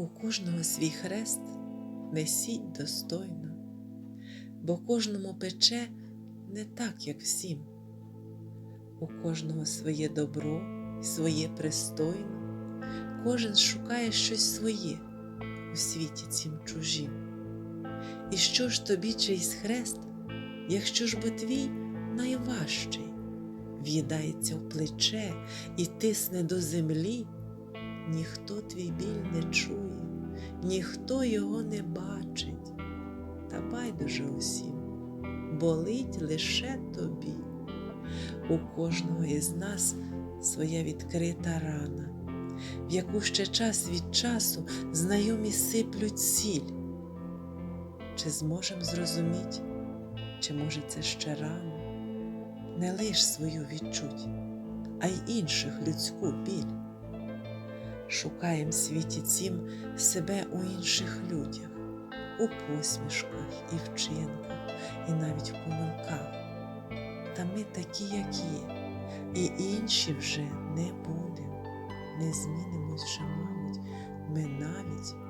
У кожного свій хрест несіть достойно, бо кожному пече не так, як всім. У кожного своє добро, своє пристойно, кожен шукає щось своє у світі цім чужім. І що ж тобі чийсь хрест, якщо ж бо твій найважчий, в'їдається в плече і тисне до землі, ніхто твій біль не чує, ніхто його не бачить, та байдуже усім, болить лише тобі. У кожного із нас своя відкрита рана, в яку ще час від часу знайомі сиплють сіль. Чи зможем зрозуміть, чи може це ще рано? Не лиш свою відчуть, а й інших людську біль. Шукаєм світі цім себе у інших людях, у посмішках і вчинках, і навіть в помилках. Та ми такі, як є, і інші вже не будемо, не змінимось вже, мабуть, ми навіть.